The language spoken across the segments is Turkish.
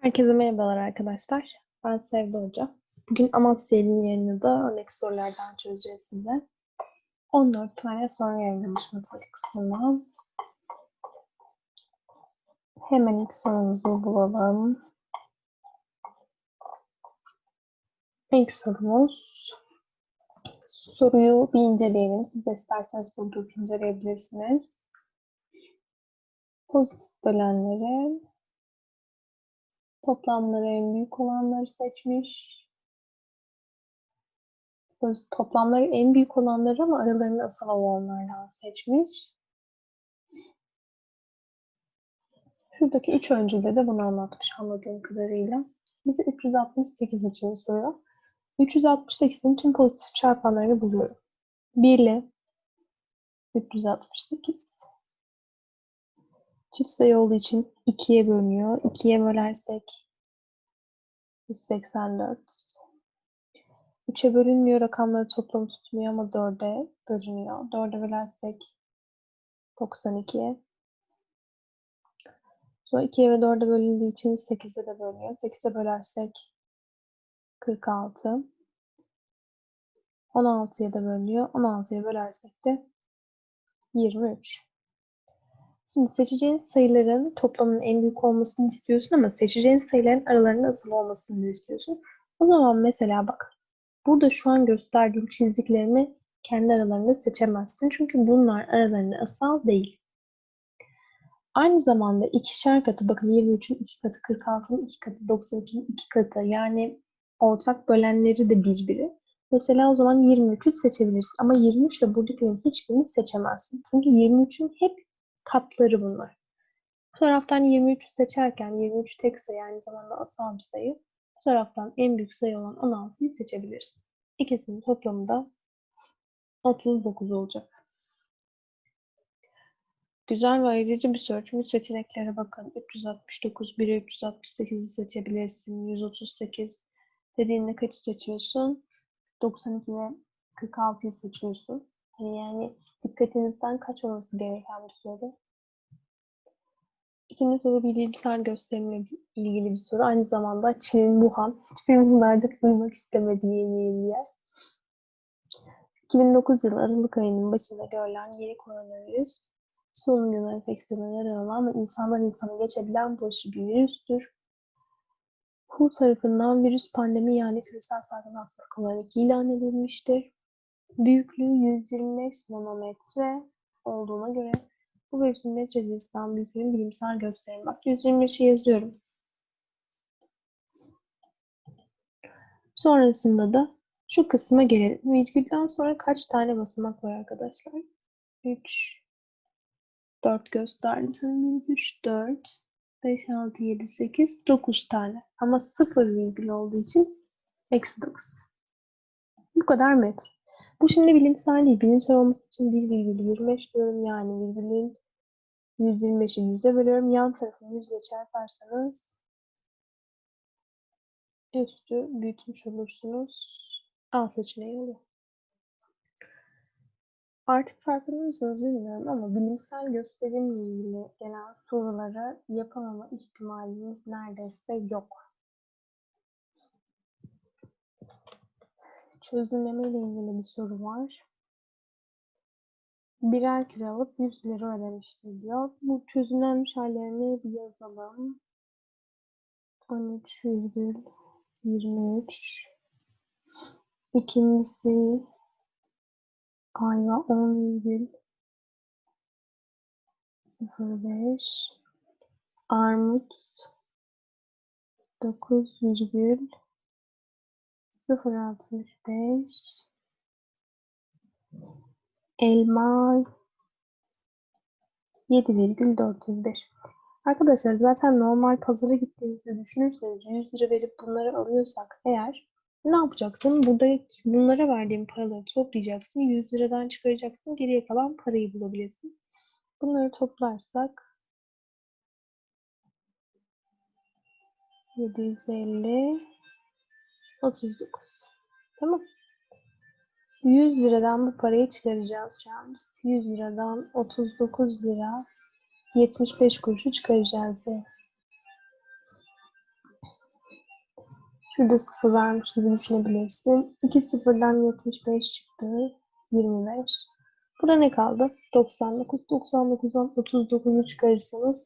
Herkese merhabalar arkadaşlar. Ben Sevda Hoca. Bugün Amasya Eğilim yayınında örnek sorulardan çözeceğiz size. 14 tane soru yayınlamış matematik kısmından. Hemen ilk sorumuzu bulalım. İlk sorumuz. Soruyu bir inceleyelim. Siz de isterseniz durdurup inceleyebilirsiniz. Pozitif bölenleri Toplamları en büyük olanları seçmiş. Toplamları en büyük olanları ama aralarında asal olanlardan seçmiş. Şuradaki üç öncülde de bunu anlatmış anladığım kadarıyla. Bize 368 için soruyor. 368'in tüm pozitif çarpanlarını buluyorum. 1 ile 368 Çift sayı olduğu için 2'ye bölünüyor. 2'ye bölersek 184. 3'e bölünmüyor. Rakamları toplamı tutmuyor ama 4'e bölünüyor. 4'e bölersek 92'ye. Sonra 2'ye ve 4'e bölündüğü için 8'e de bölünüyor. 8'e bölersek 46. 16'ya da bölünüyor. 16'ya bölersek de 23. Şimdi seçeceğin sayıların toplamının en büyük olmasını istiyorsun ama seçeceğin sayıların aralarında asıl olmasını istiyorsun. O zaman mesela bak burada şu an gösterdiğim çizdiklerimi kendi aralarında seçemezsin. Çünkü bunlar aralarında asal değil. Aynı zamanda ikişer katı bakın 23'ün 2 katı, 46'nın 2 katı, 92'nin 2 katı yani ortak bölenleri de birbiri. Mesela o zaman 23'ü seçebilirsin. Ama 23 ile buradakilerin hiçbirini seçemezsin. Çünkü 23'ün hep katları bunlar. Bu taraftan 23 seçerken 23 tek sayı aynı zamanda asal bir sayı. Bu taraftan en büyük sayı olan 16'yı seçebiliriz. İkisinin toplamı da 39 olacak. Güzel ve ayırıcı bir. Çünkü seçeneklere bakın. 369, 1'e 368'i seçebilirsin. 138 dediğinde kaçı seçiyorsun? 92 ve 46'yı seçiyorsun. Hani yani dikkatinizden kaç olması gereken bir soru. İkinci soru bilimsel gösterimle ilgili bir soru. Aynı zamanda Çin'in Wuhan. Hiçbirimizin artık duymak istemediği yeni yer. 2009 yılı Aralık ayının başında görülen yeni koronavirüs solunumlu enfeksiyona neden olan ve insandan insana geçebilen bulaşıcı bir virüstür. WHO tarafından virüs pandemi yani küresel salgın hastalık olarak ilan edilmiştir. Büyüklüğü 125 nanometre olduğuna göre bu virüsün metre cinsinden büyüklüğünün bilimsel gösterimi. Bak 125'i yazıyorum. Sonrasında da şu kısma gelelim. Virgülden sonra kaç tane basamak var arkadaşlar? 3 4 gösterdim sana. 3, 4, 5, 6, 7, 8, 9 tane. Ama 0 virgül olduğu için eksi 9. Bu kadar metre. Bu şimdi bilimsel değil. Bilimsel olması için 1,25 diyorum. Yani virgülün 125'i 100'e bölüyorum. Yan tarafını 100 ile çarparsanız üstü büyütmüş olursunuz. A seçeneği oluyor. Artık farkında mısınız bilmiyorum ama bilimsel gösterimle ilgili gelen soruları yapamama ihtimalimiz neredeyse yok. Çözümleme ile ilgili bir soru var. Birer küre alıp 100 lira ödemiştir diyor. Bu çözümlenmiş hallerini bir yazalım. 13,23 İkincisi ayva 10,05 Armut 9, 0.65 Elma 7,405 Arkadaşlar zaten normal pazara gittiğinizde düşünürseniz 100 lira verip bunları alıyorsak eğer ne yapacaksın? Burada bunlara verdiğim paraları toplayacaksın. 100 liradan çıkaracaksın. Geriye kalan parayı bulabilirsin. Bunları toplarsak 750 39. Tamam. 100 liradan bu parayı çıkaracağız şu an. Biz 100 liradan 39 lira 75 kuruşu çıkaracağız. Şurada sıfır vermiş gibi düşünebilirsin. 2 sıfırdan 75 çıktı. 25. Burada ne kaldı? 99. 99'dan 39'u çıkarırsanız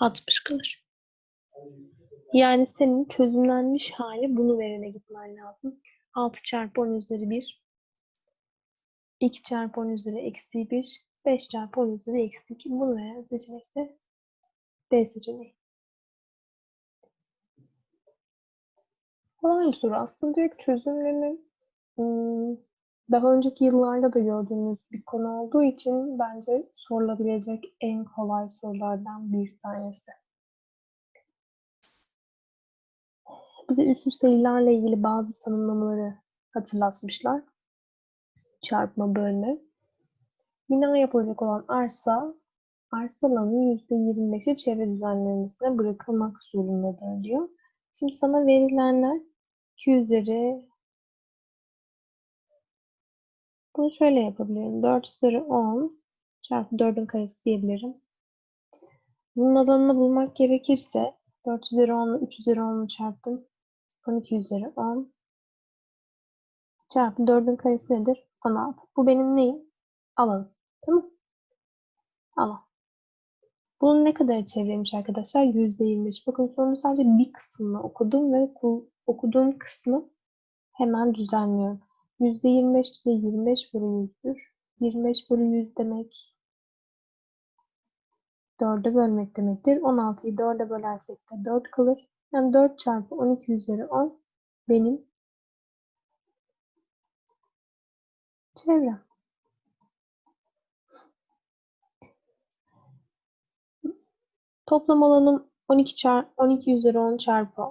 60 kalır. Yani senin çözümlenmiş hali bunu verene gitmen lazım. 6 çarpı 10 üzeri 1. 2 çarpı 10 üzeri eksi 1. 5 çarpı 10 üzeri eksi 2. Bunu veren seçenek de D seçeneği. Kolay bir soru. Aslında direkt çözümleme daha önceki yıllarda da gördüğümüz bir konu olduğu için bence sorulabilecek en kolay sorulardan bir tanesi. Bize üslü sayılarla ilgili bazı tanımlamaları hatırlatmışlar. Çarpma, bölme. Bina yapılacak olan arsa, arsa alanının %25'i çevre düzenlemesine bırakılmak zorundadır diyor. Şimdi sana verilenler 2 üzeri bunu şöyle yapabilirim. 4 üzeri 10 çarpı 4'ün karesi diyebilirim. Bunun alanını bulmak gerekirse 4 üzeri 10 ile 3 üzeri 10'u çarptım. 12 üzeri 10 çarpı 4'ün karesi nedir? 16. Bu benim neyim? Alanım. Tamam Alan. Bunun ne kadar çevremiş arkadaşlar? %25. Bakın sorunun sadece bir kısmını okudum ve okuduğum kısmı hemen düzenliyorum. %25 de 25 bölü 100'dür. 25 bölü 100 demek 4'e bölmek demektir. 16'yı 4'e bölersek de 4 kalır. Yani 4 çarpı 12 üzeri 10 benim çevrem. Toplam alanım 12 çarpı 12 üzeri 10 çarpı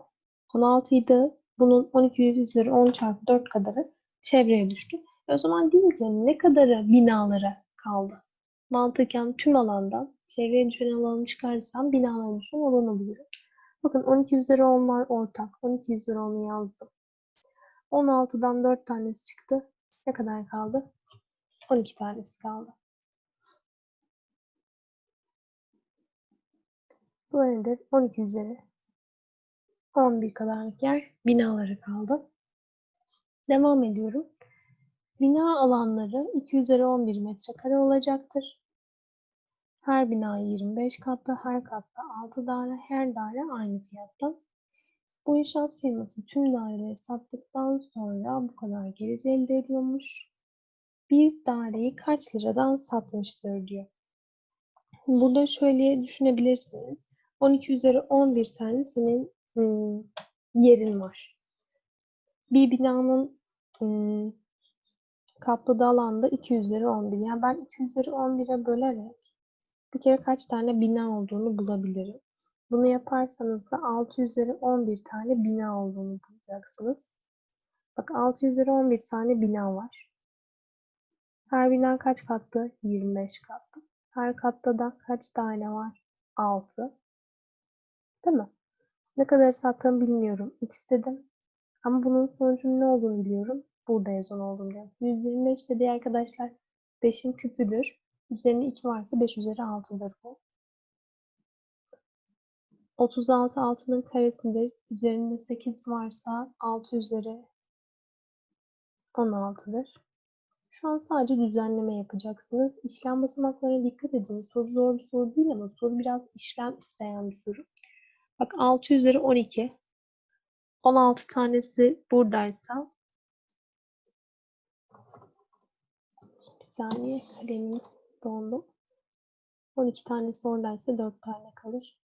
16 idi. Bunun 12 üzeri 10 çarpı 4 kadarı çevreye düştü. E o zaman diyeyim ki ne kadarı binalara kaldı? Mantıken tüm alandan çevreye düşen alanı çıkarsam binalara düşen alanı bulurum. Bakın 12 üzeri 10'lar ortak. 12 üzeri 10'u yazdım. 16'dan 4 tanesi çıktı. Ne kadar kaldı? 12 tanesi kaldı. Bu nedir? 12 üzeri 11 kadarlık yer binaları kaldı. Devam ediyorum. Bina alanları 2 üzeri 11 metrekare olacaktır. Her bina 25 katlı, her katta 6 daire, her daire aynı fiyattan. Bu inşaat firması tüm daireleri sattıktan sonra bu kadar gelir elde ediyormuş. Bir daireyi kaç liradan satmıştır diyor. Burada şöyle düşünebilirsiniz. 12 üzeri 11 tane senin yerin var. Bir binanın hmm, kapladığı alanda 2 üzeri 11. Yani ben 2 üzeri 11'e bölerek bir kere kaç tane bina olduğunu bulabilirim. Bunu yaparsanız da 6 üzeri 11 tane bina olduğunu bulacaksınız. Bak 6 üzeri 11 tane bina var. Her bina kaç katlı? 25 katlı. Her katta da kaç tane var? 6. Değil mi? Ne kadar sattığımı bilmiyorum. X dedim. Ama bunun sonucunun ne olduğunu biliyorum. Burada yazan olduğunu biliyorum. 125 dediği arkadaşlar 5'in küpüdür. Üzerine 2 varsa 5 üzeri 6'dır bu. 36 altının karesidir. Üzerinde 8 varsa 6 üzeri 16'dır. Şu an sadece düzenleme yapacaksınız. İşlem basamaklarına dikkat edin. Soru zor bir soru değil ama soru biraz işlem isteyen bir soru. Bak 6 üzeri 12. 16 tanesi buradaysa bir saniye kalemim dondu. 12 tanesi oradaysa 4 tane kalır.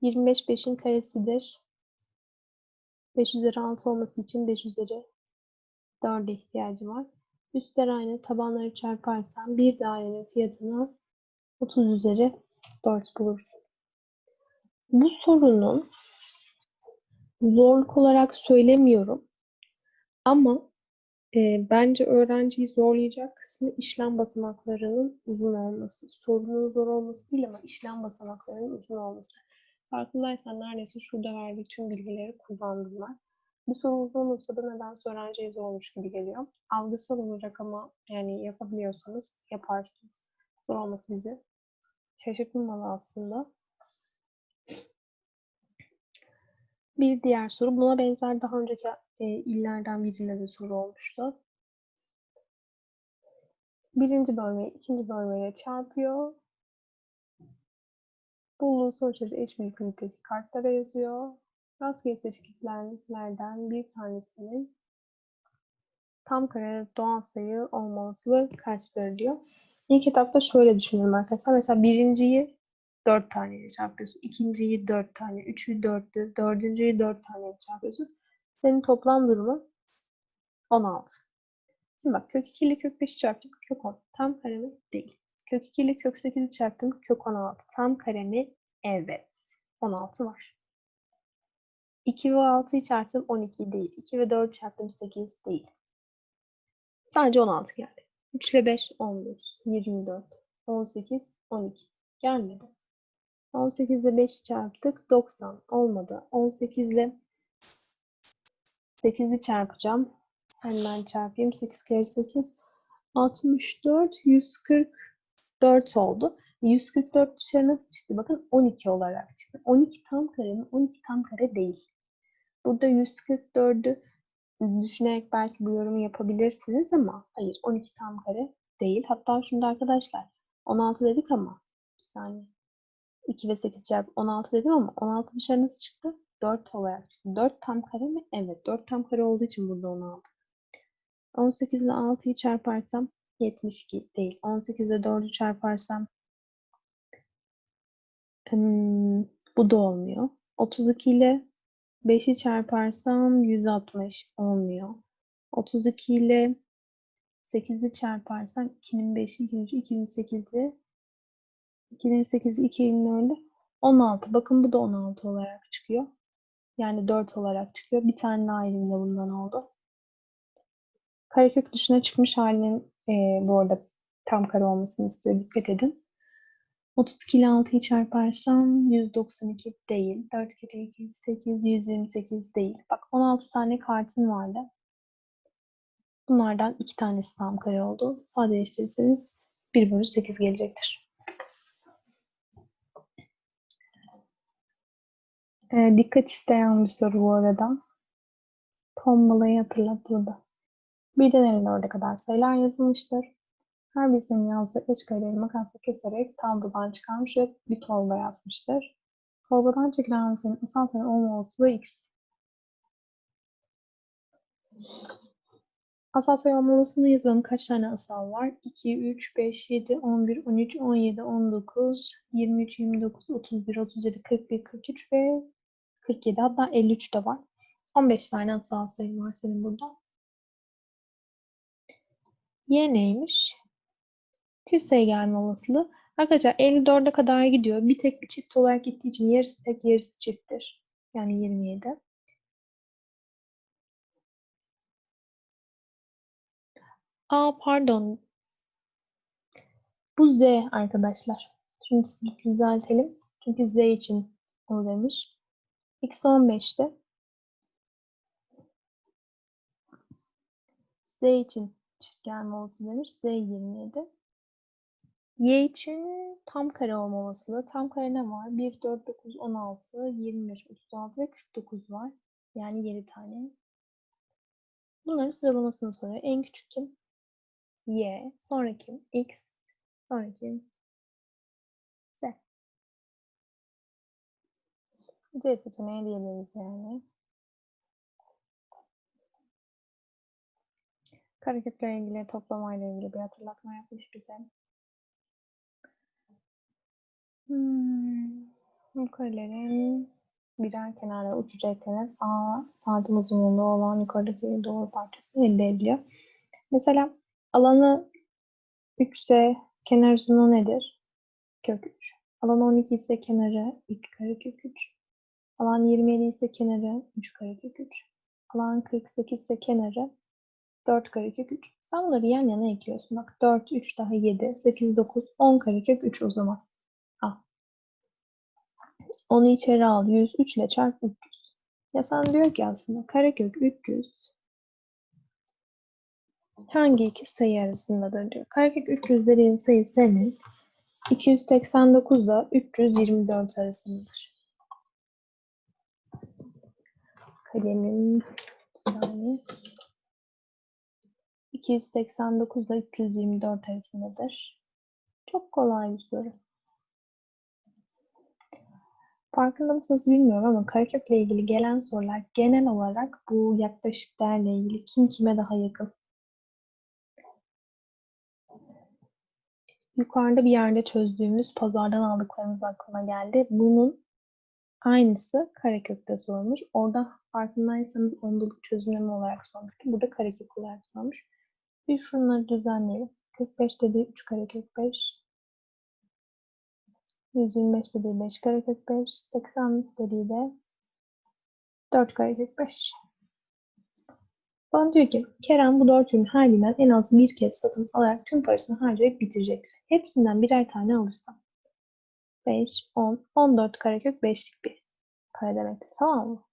25 5'in karesidir. 5 üzeri 6 olması için 5 üzeri 4'e ihtiyacı var. Üstler aynı. Tabanları çarparsam bir dairenin fiyatını 30 üzeri 4 bulursun. Bu sorunun zorluk olarak söylemiyorum. Ama e, bence öğrenciyi zorlayacak kısmı işlem basamaklarının uzun olması. Sorunun zor olması değil ama işlem basamaklarının uzun olması. Farkındaysan neredeyse şurada verdiği tüm bilgileri kullandım. Bir soru uzun olursa da nedense öğrenciye zormuş gibi geliyor. Algısal olacak ama yani yapabiliyorsanız yaparsınız. Zor olması bizi şaşırtmamalı aslında. Bir diğer soru. Buna benzer daha önceki e, illerden birinde de soru olmuştu. Birinci bölmeyi ikinci bölmeyle çarpıyor. Bulduğu sonuçları eş mümkünlükteki kartlara yazıyor. Rastgele seçkilerden bir tanesinin tam kare doğal sayı olma olasılığı kaçtır diyor. İlk etapta şöyle düşünüyorum arkadaşlar. Mesela birinciyi 4 taneyle çarpıyorsun. ikinciyi 4 tane, üçü 4'tü, dördüncüyü 4 taneyle çarpıyorsun. Senin toplam durumu 16. Şimdi bak kök 2 ile kök 5'i çarptım. Kök 10. Tam kare mi? Değil. Kök 2 ile kök 8'i çarptım. Kök 16. Tam kare mi? Evet. 16 var. 2 ve 6'yı çarptım 12 değil. 2 ve 4 çarptım 8 değil. Sadece 16 geldi. 3 ile 5 11, 24, 18, 12 gelmedi. 18 ile 5 çarptık 90 olmadı. 18 ile 8'i çarpacağım. Hemen çarpayım. 8 kere 8 64 144 oldu. 144 dışarı nasıl çıktı? Bakın 12 olarak çıktı. 12 tam kare mi? 12 tam kare değil. Burada 144'ü düşünerek belki bu yorumu yapabilirsiniz ama hayır 12 tam kare değil. Hatta şunda arkadaşlar 16 dedik ama bir saniye. 2 ve 8 çarpı 16 dedim ama 16 dışarı nasıl çıktı? 4 olarak çıktı. 4 tam kare mi? Evet 4 tam kare olduğu için burada 16. 18 ile 6'yı çarparsam 72 değil. 18 ile 4'ü çarparsam hmm, bu da olmuyor. 32 ile 5'i çarparsam 160 olmuyor. 32 ile 8'i çarparsam 2'nin 5'i 2'nin 8'i 2'nin 8'i 2'nin 4'ü 16. Bakın bu da 16 olarak çıkıyor. Yani 4 olarak çıkıyor. Bir tane daha elimde bundan oldu. Karekök dışına çıkmış halinin e, bu arada tam kare olmasını istiyor. Dikkat edin. 32 ile 6'yı çarparsam 192 değil. 4 kere 2 8 128 değil. Bak 16 tane kartın vardı. Bunlardan 2 tanesi tam kare oldu. Sadeleştirirseniz 1 bölü 8 gelecektir. Ee, dikkat isteyen bir soru bu arada. Tombalayı hatırlat burada. Birden 54'e kadar sayılar yazılmıştır. Her birisinin yazdığı eş kareleri makasla keserek tablodan çıkarmış ve bir torba yazmıştır. Torbadan çekilen harflerin asal sayı olma olasılığı x. Asal sayı olma olasılığını yazalım. Kaç tane asal var? 2, 3, 5, 7, 11, 13, 17, 19, 23, 29, 31, 37, 41, 43 ve 47 hatta 53 de var. 15 tane asal sayı var senin burada. Y neymiş? Çift sayı gelme olasılığı. Arkadaşlar 54'e kadar gidiyor. Bir tek bir çift olarak gittiği için yarısı tek yarısı çifttir. Yani 27. Aa pardon. Bu Z arkadaşlar. Şimdi düzeltelim. Çünkü Z için onu demiş. X 15'te. Z için çift gelme olasılığı demiş. Z 27. Y için tam kare olma olasılığı. Tam kare ne var? 1, 4, 9, 16, 25, 36 ve 49 var. Yani 7 tane. Bunların sıralamasını soruyor. En küçük kim? Y. Sonra kim? X. Sonra kim? C seçeneği diyebiliriz yani. Karekökle ilgili, toplamayla ilgili bir hatırlatma yapmış bize. Hmm, bu karelerin birer kenarda uçucu eklenen A santim uzunluğunda olan yukarıdaki doğru parçası elde ediliyor. Mesela alanı 3 ise kenar uzunluğu nedir? Kök 3. Alan 12 ise kenarı 2 kare kök 3. Alan 27 ise kenarı 3 kare kök 3. Alan 48 ise kenarı 4 kare kök 3. Sen bunları yan yana ekliyorsun. Bak 4, 3 daha 7, 8, 9, 10 kare kök 3 o zaman. Onu içeri al. 103 ile çarp 300. Ya sen diyor ki aslında karekök 300 hangi iki sayı arasındadır diyor. Karekök 300 dediğin sayı senin 289 ile 324 arasındadır. Kalemim bir saniye. 289 ile 324 arasındadır. Çok kolay bir soru. Farkında mısınız bilmiyorum ama karekökle ilgili gelen sorular genel olarak bu yaklaşık değerle ilgili kim kime daha yakın. Yukarıda bir yerde çözdüğümüz pazardan aldıklarımız aklıma geldi. Bunun aynısı karekökte sormuş. Orada farkındaysanız ondalık çözümleme olarak sormuştu. Burada karekök olarak sormuş. Bir şunları düzenleyelim. 45 dediği 3 karekök 5. 125 dediği 5 karekök 5. 80 dediği de 4 karekök 5. Bana diyor ki Kerem bu dört ürün her birinden en az bir kez satın alarak tüm parasını harcayıp bitirecektir. Hepsinden birer tane alırsam 5, 10, 14 karekök 5'lik bir para demektir. Tamam mı?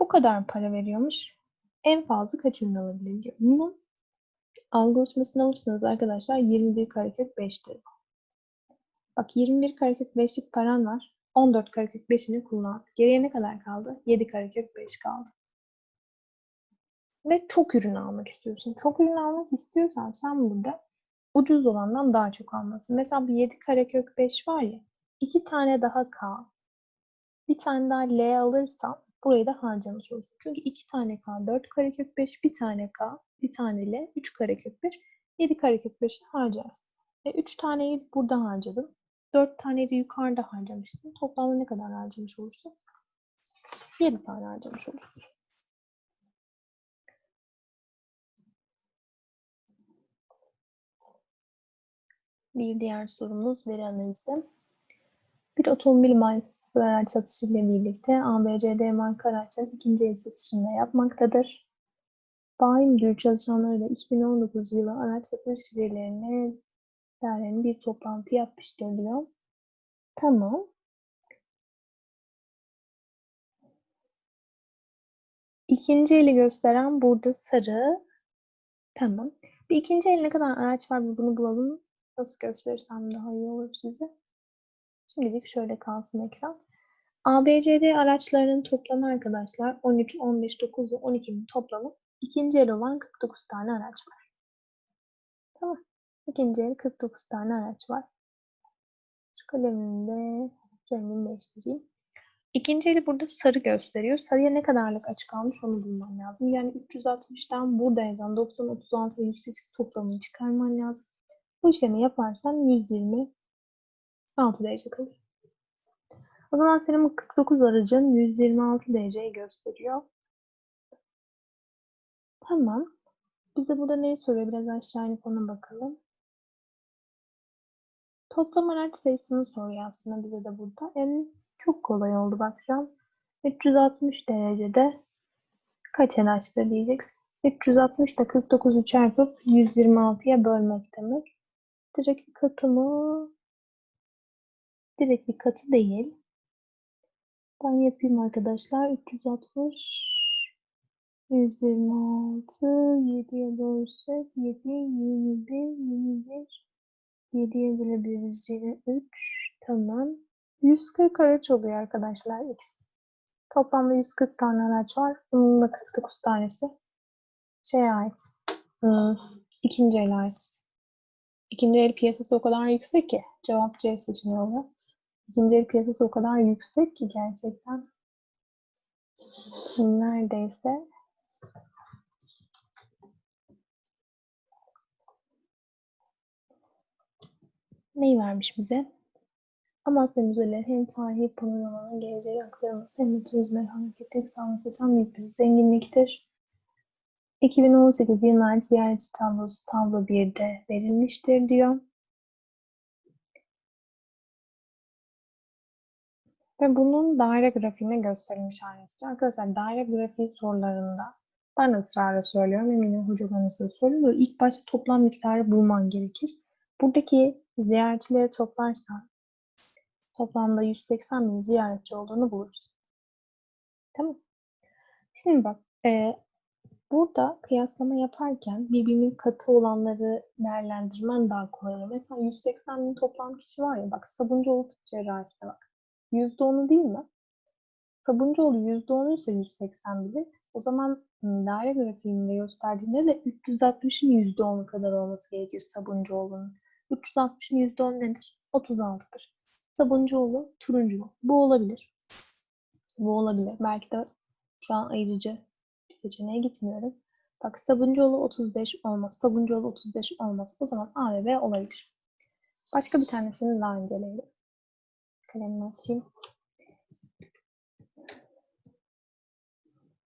Bu kadar para veriyormuş. En fazla kaç ürün alabilir diyor. Bunun algoritmasını alırsanız arkadaşlar 21 karekök 5'tir. Bak 21 karekök 5'lik paran var. 14 karekök 5'ini kullan. Geriye ne kadar kaldı? 7 karekök 5 kaldı. Ve çok ürün almak istiyorsun. Çok ürün almak istiyorsan sen burada ucuz olandan daha çok almasın. Mesela bir 7 karekök 5 var ya. 2 tane daha K. Bir tane daha L alırsan burayı da harcamış olursun. Çünkü 2 tane K, 4 karekök 5, bir tane K, bir tane L, 3 karekök 5, 7 karekök 5'i harcarsın. E 3 taneyi burada harcadım. 4 taneyi de yukarıda harcamıştım. Toplamda ne kadar harcamış olursun? 7 tane harcamış olursun. Bir diğer sorumuz veri analizi. Otomobil markası sıfır araç satışı ile birlikte ABCD marka araçların ikinci el satışını yapmaktadır. Bayi müdürü çalışanları da 2019 yılı araç satış verilerine dair bir toplantı yapmıştır diyor. Tamam. İkinci eli gösteren burada sarı. Tamam. Bir ikinci el ne kadar araç var bunu bulalım. Nasıl gösterirsem daha iyi olur size. Şimdilik şöyle kalsın ekran. ABCD araçlarının toplamı arkadaşlar 13, 15, 9 ve 12'nin toplamı. İkinci el olan 49 tane araç var. Tamam. İkinci el 49 tane araç var. Şu kalemimin de rengini değiştireyim. İkinci eli burada sarı gösteriyor. Sarıya ne kadarlık açık kalmış onu bulman lazım. Yani 360'tan burada yazan 90, 36 ve 108 toplamını çıkarman lazım. Bu işlemi yaparsan 126 derece kalıyor. O zaman bu 49 aracın 126 dereceyi gösteriyor. Tamam. Bize burada neyi soruyor? Biraz aşağı inip ona bakalım. Toplam araç sayısını soruyor aslında bize de burada. Yani çok kolay oldu bak şu an. 360 derecede kaç araçtır diyeceksin. 360 da 49'u çarpıp 126'ya bölmek demek. Direkt bir katı mı? Direkt bir katı değil. Ben yapayım arkadaşlar. 360 126 7'ye bölsek 7 21 21 7'ye bölebiliriz yine 3 tamam. 140 araç oluyor arkadaşlar X. Toplamda 140 tane araç var. Bunun da 49 tanesi şeye ait. Hmm, ikinci ele ait. İkinci el piyasası o kadar yüksek ki. Cevap C seçeneği oluyor. İkinci el piyasası o kadar yüksek ki gerçekten. Neredeyse neyi vermiş bize? Amasya Müzeleri hem tarihi panoramanın geleceği aktarılması hem de turizme hareketi sağlaması için büyük bir zenginliktir. 2018 yıllar ziyaretçi tablosu tablo 1'de verilmiştir diyor. Ve bunun daire grafiğine gösterilmiş istiyor. Arkadaşlar daire grafiği sorularında ben ısrarla söylüyorum. Eminim hocalarınız da söylüyor. İlk başta toplam miktarı bulman gerekir. Buradaki ziyaretçileri toplarsan toplamda 180 bin ziyaretçi olduğunu buluruz. Tamam. Şimdi bak e, burada kıyaslama yaparken birbirinin katı olanları değerlendirmen daha kolay. Mesela 180 bin toplam kişi var ya bak Sabuncuoğlu Tıp Cerrahisi'ne bak. %10'u değil mi? Sabuncuoğlu %10 ise 180 bilir. O zaman daire grafiğinde gösterdiğinde de 360'ın %10'u kadar olması gerekir Sabuncuoğlu'nun. 360'ın %10 nedir? 36'dır. Sabuncuoğlu turuncu. Bu olabilir. Bu olabilir. Belki de şu an ayırıcı bir seçeneğe gitmiyorum. Bak Sabuncuoğlu 35 olmaz. Sabuncuoğlu 35 olmaz. O zaman A ve B olabilir. Başka bir tanesini daha inceleyelim. Kalemimi açayım.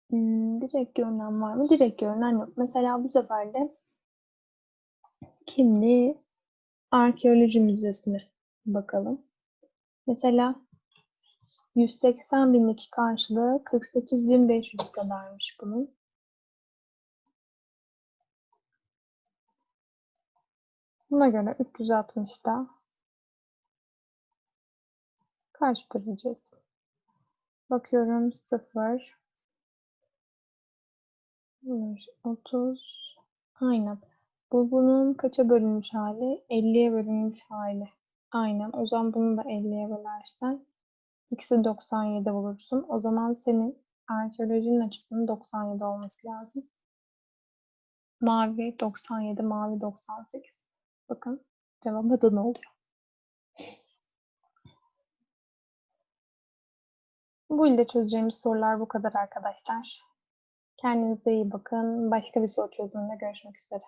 Hmm, direkt görünen var mı? Direkt görünen yok. Mesela bu sefer de kimli arkeoloji müzesine bakalım. Mesela 180 bindeki karşılığı 48.500 kadarmış bunun. Buna göre 360'da kaçtır diyeceğiz. Bakıyorum 0 1, 30 aynen. Bu bunun kaça bölünmüş hali? 50'ye bölünmüş hali. Aynen. O zaman bunu da 50'ye bölersen x'i 97 bulursun. O zaman senin arkeolojinin açısının 97 olması lazım. Mavi 97, mavi 98. Bakın cevap Adana oluyor. Bu ilde çözeceğimiz sorular bu kadar arkadaşlar. Kendinize iyi bakın. Başka bir soru çözümünde görüşmek üzere.